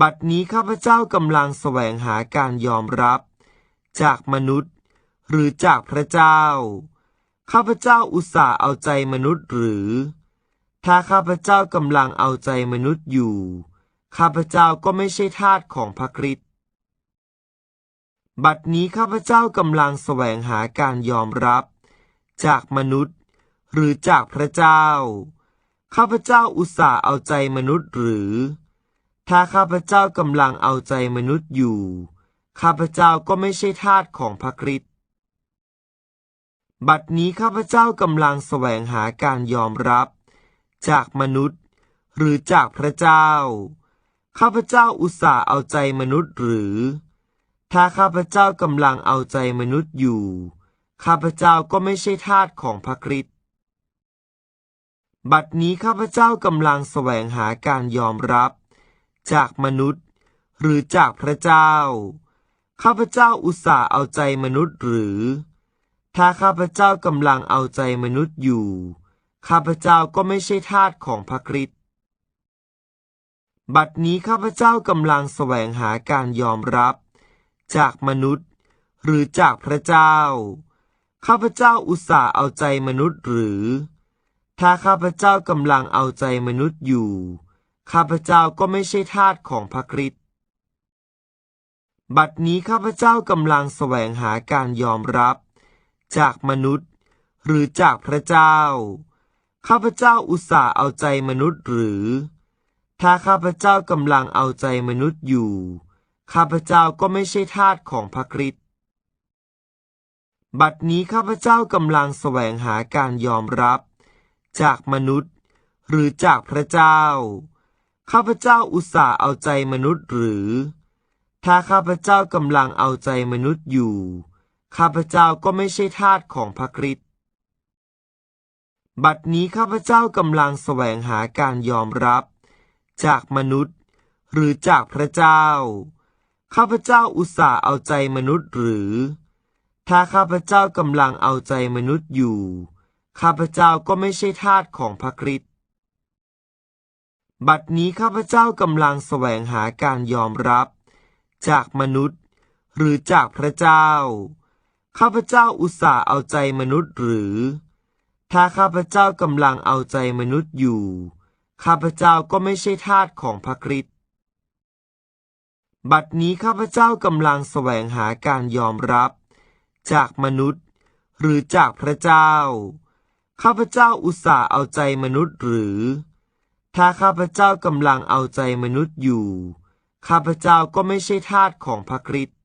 บัดนี้ข้าพเจ้ากำลังแสวงหาการยอมรับ จากมนุษย์หรือจากพระเจ้า ข้าพเจ้าอุตส่าห์เอาใจมนุษย์หรือ ถ้าข้าพเจ้ากำลังเอาใจมนุษย์อยู่ ข้าพเจ้าก็ไม่ใช่ทาสของพระคริสต์บัดนี้ข้าพเจ้ากำลังแสวงหาการยอมรับ จากมนุษย์หรือจากพระเจ้า ข้าพเจ้าอุตส่าห์เอาใจมนุษย์หรือ ถ้าข้าพเจ้ากำลังเอาใจมนุษย์อยู่ ข้าพเจ้าก็ไม่ใช่ทาสของพระคริสต์บัดนี้ข้าพเจ้ากำลังแสวงหาการยอมรับ จากมนุษย์หรือจากพระเจ้า ข้าพเจ้าอุตส่าห์เอาใจมนุษย์หรือ ถ้าข้าพเจ้ากำลังเอาใจมนุษย์อยู่ ข้าพเจ้าก็ไม่ใช่ทาสของพระคริสต์บัดนี้ข้าพเจ้ากำลังแสวงหาการยอมรับ จากมนุษย์ หรือจากพระเจ้า ข้าพเจ้าอุตส่าห์เอาใจมนุษย์หรือ ถ้าข้าพเจ้ากำลังเอาใจมนุษย์อยู่ ข้าพเจ้าก็ไม่ใช่ทาสของพระคริสต์บัดนี้ข้าพเจ้ากำลังแสวงหาการยอมรับ จากมนุษย์ หรือจากพระเจ้า ข้าพเจ้าอุตส่าห์เอาใจมนุษย์หรือ ถ้าข้าพเจ้ากำลังเอาใจมนุษย์อยู่ ข้าพเจ้าก็ไม่ใช่ทาสของพระคริสต์บัดนี้ข้าพเจ้ากำลังแสวงหาการยอมรับ จากมนุษย์หรือจากพระเจ้า ข้าพเจ้าอุตส่าห์เอาใจมนุษย์หรือ ถ้าข้าพเจ้ากำลังเอาใจมนุษย์อยู่ ข้าพเจ้าก็ไม่ใช่ทาสของพระคริสต์บัดนี้ข้าพเจ้ากำลังแสวงหาการยอมรับ จากมนุษย์หรือจากพระเจ้า ข้าพเจ้าอุตส่าห์เอาใจมนุษย์หรือ ถ้าข้าพเจ้ากำลังเอาใจมนุษย์อยู่ ข้าพเจ้าก็ไม่ใช่ทาสของพระคริสต์บัดนี้ข้าพเจ้ากำลังแสวงหาการยอมรับ จากมนุษย์หรือจากพระเจ้า ข้าพเจ้าอุตส่าห์เอาใจมนุษย์หรือ ถ้าข้าพเจ้ากำลังเอาใจมนุษย์อยู่ ข้าพเจ้าก็ไม่ใช่ทาสของพระคริสต์ บัดนี้ข้าพเจ้ากำลังแสวงหาการยอมรับ จากมนุษย์ หรือจากพระเจ้า ข้าพเจ้าอุตส่าห์เอาใจมนุษย์หรือ ถ้าข้าพเจ้ากำลังเอาใจมนุษย์อยู่ ข้าพเจ้าก็ไม่ใช่ทาสของพระคริสต์บัดนี้ข้าพเจ้ากำลังแสวงหาการยอมรับ จากมนุษย์ หรือจากพระเจ้า ข้าพเจ้าอุตส่าห์เอาใจมนุษย์หรือ ถ้าข้าพเจ้ากำลังเอาใจมนุษย์อยู่ ข้าพเจ้าก็ไม่ใช่ทาสของพระคริสต์